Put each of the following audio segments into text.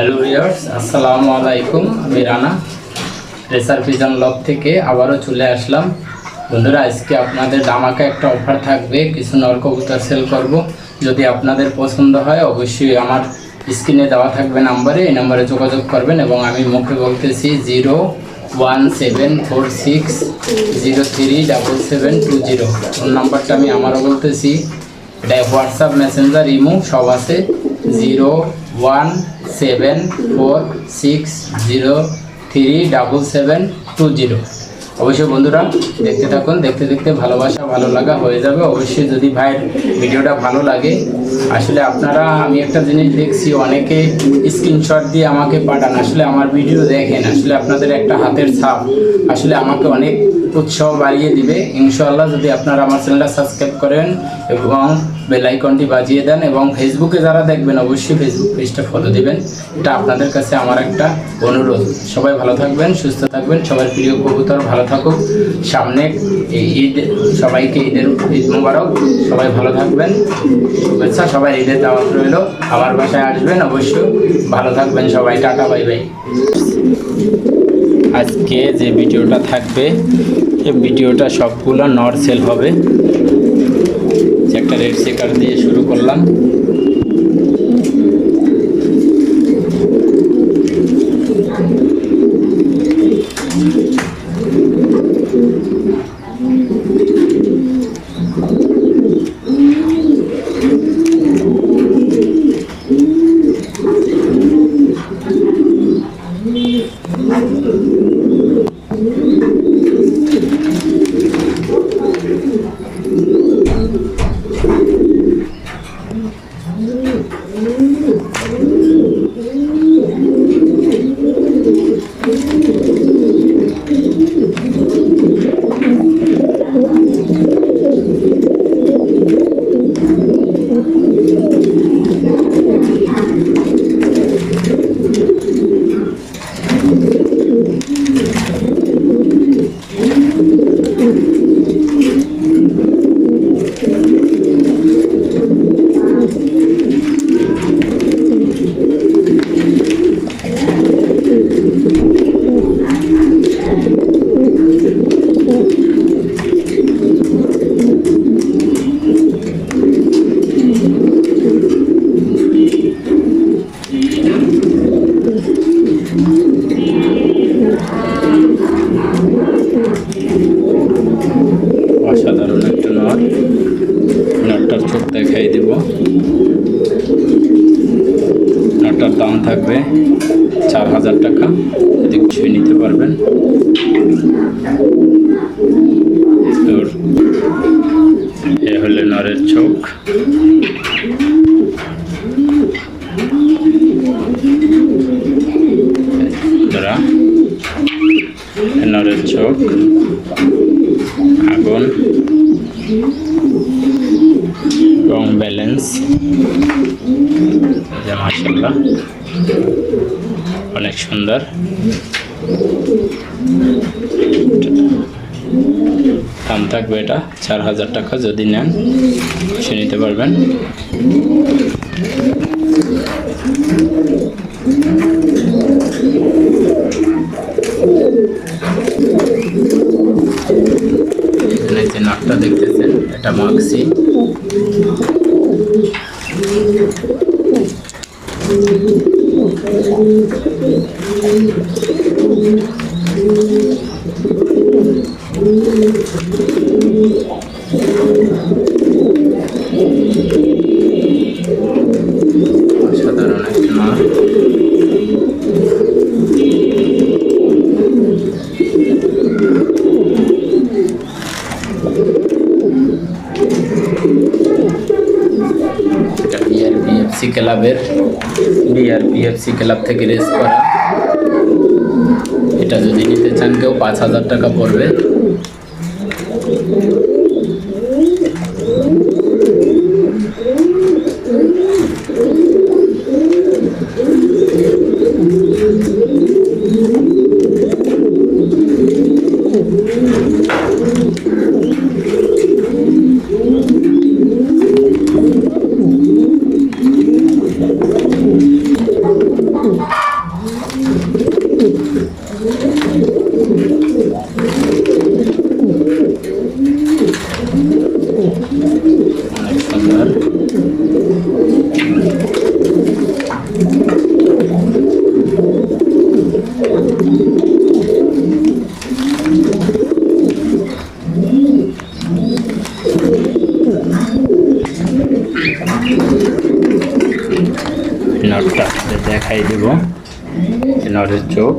Hello viewers আসসালামু আলাইকুম, আমি রানা। রেসার পিজন লব থেকে আবারও চলে আসলাম। বন্ধুরা, আজকে আপনাদের দামাকা একটা অফার থাকবে, কিছু নলকবুতর সেল করব। যদি আপনাদের পছন্দ হয়, অবশ্যই আমার স্ক্রিনে দেওয়া থাকবে নাম্বারে, এই নাম্বারে যোগাযোগ করবেন এবং আমি মুখে বলতেছি zero one seven four six zero three double seven two zero. Phone নাম্বারটা আমি আমারও বলতেছি। এটা হোয়াটসঅ্যাপ মেসেঞ্জার ইমো, সব আছে। Zero one seven four six zero three double seven two zero অবশ্যই বন্ধুরা, দেখতে থাকুন, দেখতে দেখতে ভালোবাসা ভালো লাগা হয়ে যাবে। অবশ্যই যদি ভাইয়ের ভিডিওটা ভালো লাগে, আসলে আপনারা, আমি একটা জিনিস দেখছি, অনেকে স্ক্রিনশট দিয়ে আমাকে পাঠান, আসলে আমার ভিডিও দেখেন, আসলে আপনাদের একটা হাতের ছাপ, আসলে আমাকে অনেক উৎসাহ বাড়িয়ে দিবে। ইনশাআল্লাহ যদি আপনারা আমার চ্যানেলটা সাবস্ক্রাইব করেন এবং বেল আইকনটি বাজিয়ে দেন এবং ফেসবুকে যারা দেখবেন, অবশ্যই ফেসবুক পেজটা ফলো দিবেন। এটা আপনাদের কাছে আমার একটা অনুরোধ। সবাই ভালো থাকবেন, সুস্থ থাকবেন, সবার প্রিয় কবুতর ভালো থাকুক। সামনে এই ঈদ, সবাইকে ঈদের ঈদ মুবারক। সবাই ভালো থাকবেন। শুভেচ্ছা, সবাই ঈদের দাওয়াত রইল। আমার বাসায় আসবেন, অবশ্যই। ভালো থাকবেন সবাই, টাটা, বাই বাই। আজকে যে ভিডিওটা থাকবে ভিডিওটা সবগুলো নর সেল হবে। রেড সেকার দিয়ে শুরু করলাম অসাধারণ একটা নট নটটার চোখ দেখাই দেব নটটার দাম থাকবে চার হাজার টাকা যদি খুশি নিতে পারবেন তোর এ হলে নরের চোখ ধরা নরের চোখ, আগুন এবং ব্যালেন্স। মাসাল্লাহ অনেক সুন্দর। দাম থাকবে এটা চার হাজার টাকা যদি নেন সে নিতে পারবেন এখানে যে নাকটা দেখতেছেন এটা মাক্সি অসাধারণ একটা নাক এটা বিআরপিএফসি ক্লাবের বিআরপিএফসি ক্লাব থেকে রেস করা। এটা যদি নিতে চান, কেউ পাঁচ হাজার টাকা পড়বে। দেখাই দেব। নরের চোখ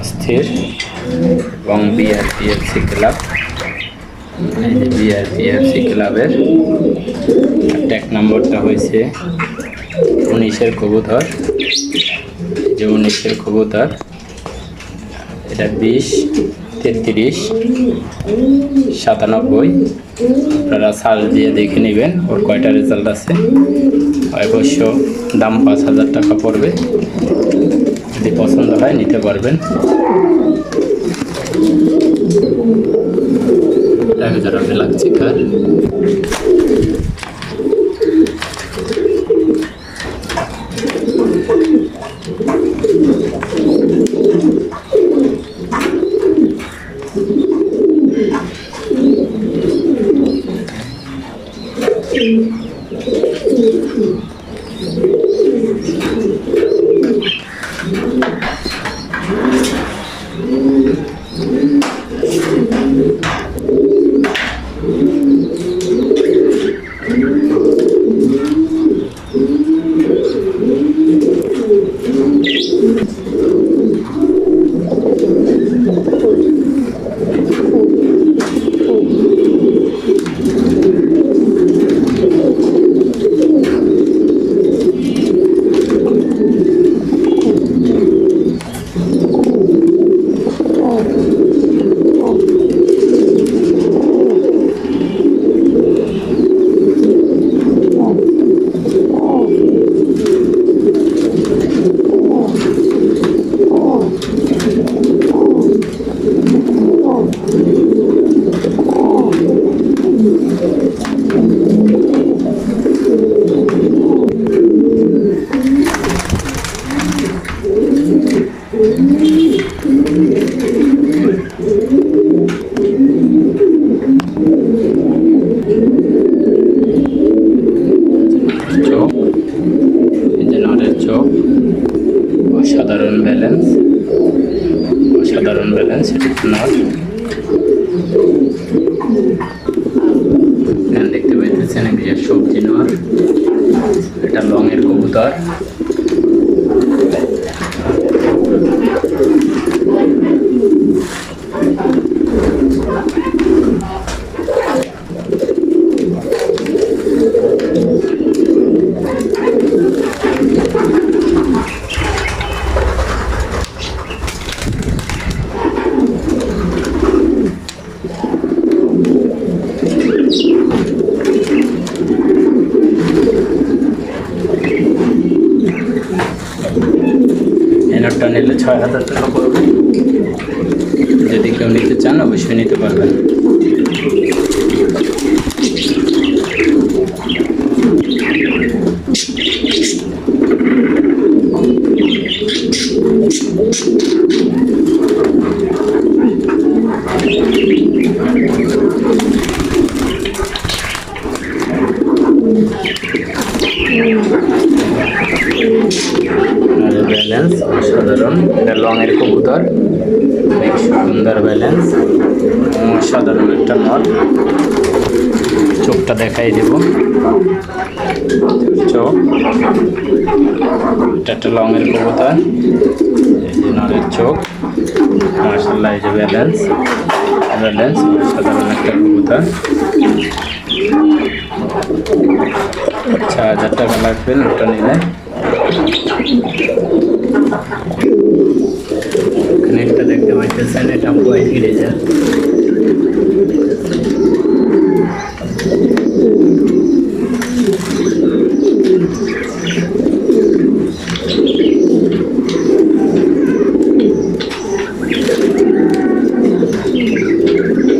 অস্থির এবং বিআরপিএফসি ক্লাব। এই যে বিআরপিএফসি ক্লাবের ট্যাগ নম্বরটা হয়েছে উনিশের কবুতর। যে উনিশের কবুতর, এটা বিশ, তেত্রিশ, সাতানব্বই আপনারা সার্চ দিয়ে দেখে নেবেন ওর কয়টা রেজাল্ট আছে। অবশ্য দাম পাঁচ হাজার টাকা পড়বে। যদি পছন্দ হয় নিতে পারবেন। এক হাজার লাগছে কার? Gracias. দেখাই দেব। চোখ এটা একটা লংয়ের কবুতর। এই যে চোখ। মার্শাল্লাহ এই যে ব্যালেন্স। ব্যালেন্স অসাধারণ একটা কবুতর। ছ হাজার টাকা লাগবে নোটটা নিলে। এখানে একটা দেখতে পাইতেছেন, এটা হোয়াইট গ্রেজার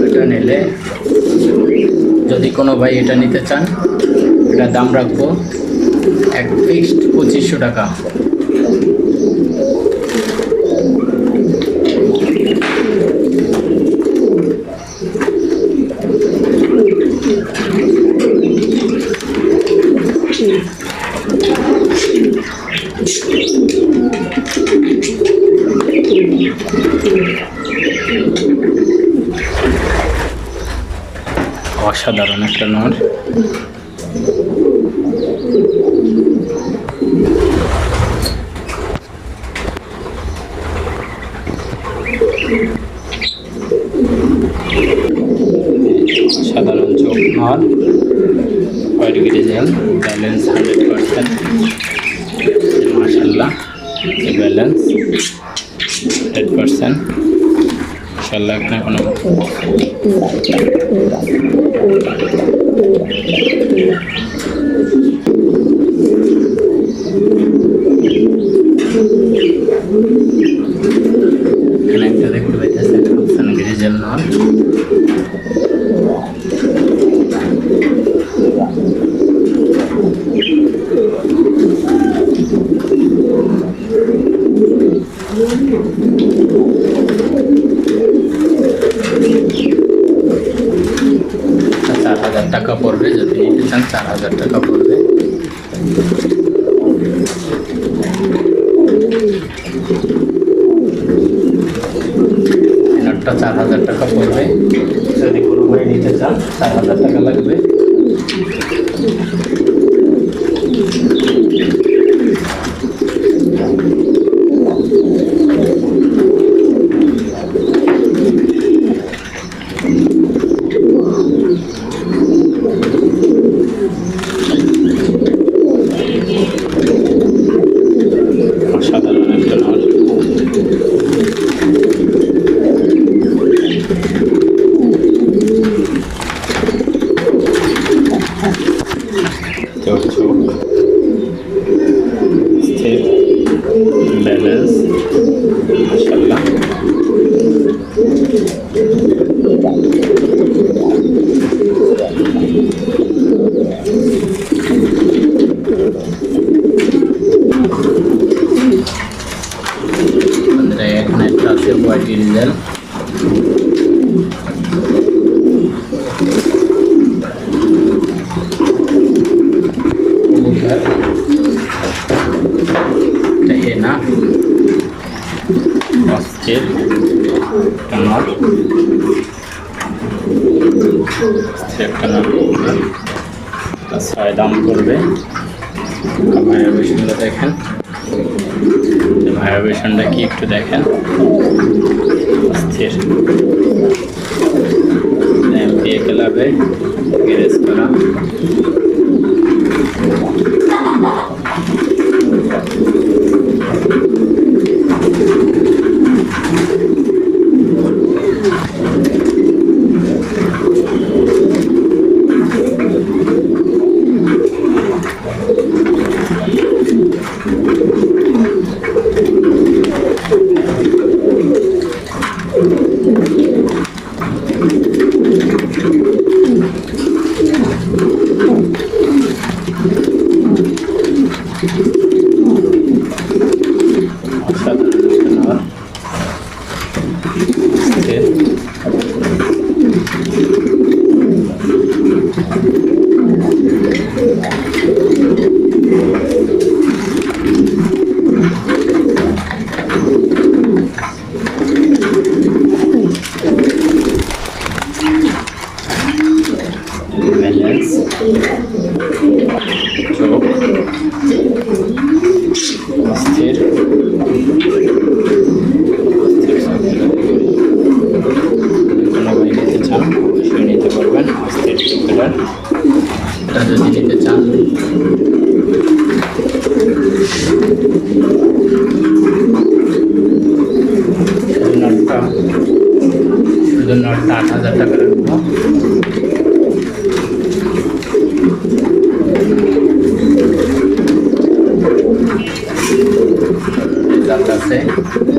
এটা নিলে যদি কোনো ভাই এটা নিতে চান এটা দাম রাখব এক ফিক্সড পঁচিশশো টাকা। অসাধারণ একটা নর। ইনশাল্লাহ এখানে কোনো এখানে একটা দেখতে পাইতেছেন হাসান গ্রিজেল নল চার হাজার টাকা পড়বে, যদি নিতে চান চার হাজার টাকা পড়বে। চার হাজার টাকা পড়বে। যদি কোনো ভাই নিতে চান, চার হাজার টাকা লাগবে। এটা না। অস্থির টনার স্থির একটা ছয় দাম করবে ভাইব্রেশনটা দেখেন। ভাইব্রেশনটা কি একটু দেখেন। স্থির এমপিএ ক্লাবে গ্যারেজ করা অসাধারণ একটা নল। স্থির ব্যালেন্স চোখ অস্থির কোনো বই নিতে চান অবশ্যই নিতে পারবেন অস্থির চোখের এটা যদি নিতে চান শুধু নটটা শুধু নটটা আট হাজার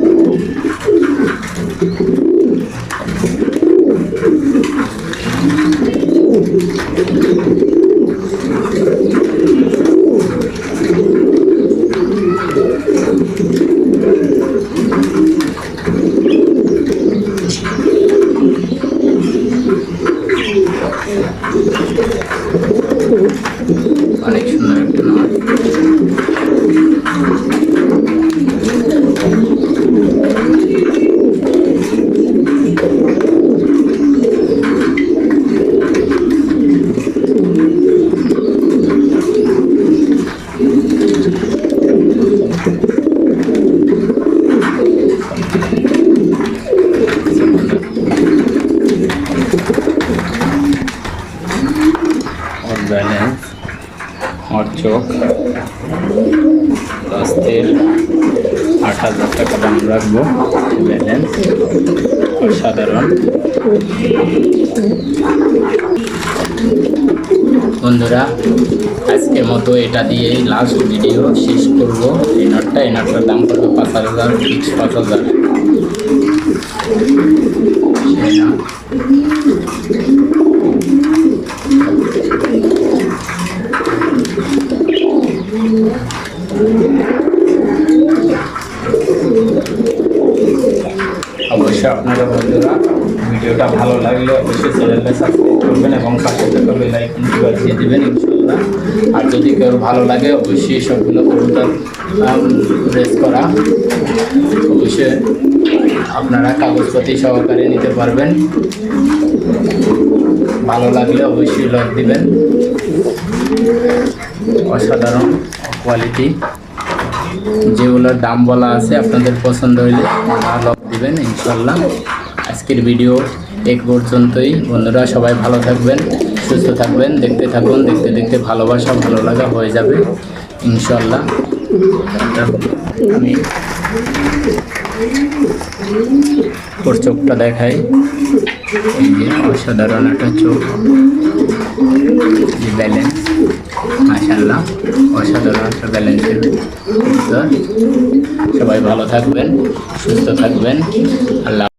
অনেক সুন্দর। চোখ। দশের আট হাজার টাকা দাম রাখব। ব্যালেন্স সাধারণ। বন্ধুরা, আজকের মতো এটা দিয়েই লাস্ট ভিডিও শেষ করব। এনারটা এনারটার দাম করব পাঁচ হাজার পাঁচ হাজার। অবশ্যই আপনারা বন্ধুরা ভিডিওটা ভালো লাগলে অবশ্যই চ্যানেলটা সাবস্ক্রাইব করবেন এবং পাশে থাকা বেল বাজিয়ে দেবেন ইনশাল্লাহ আর যদি কেউ ভালো লাগে, অবশ্যই সবগুলো কবুতর প্রেস করা, অবশ্যই আপনারা কাগজপত্র সহকারে নিতে পারবেন। ভালো লাগলে অবশ্যই লক দিবেন। অসাধারণ কোয়ালিটি যেগুলোর দাম বলা আছে আপনাদের পছন্দ হইলে লক দিবেন, ইনশাল্লাহ। আজকের ভিডিও এক পর্যন্তই। বন্ধুরা, সবাই ভালো থাকবেন, সুস্থ থাকবেন, দেখতে থাকুন, দেখতে দেখতে ভালোবাসা, ভালো লাগা হয়ে যাবে, ইনশাল্লাহ। আমি ওর চোখটা দেখাই। অসাধারণ একটা চোখ। যে ব্যালেন্স মাসাল্লাহ অসাধারণ একটা ব্যালেন্সের সবাই ভালো থাকবেন সুস্থ থাকবেন। আল্লাহ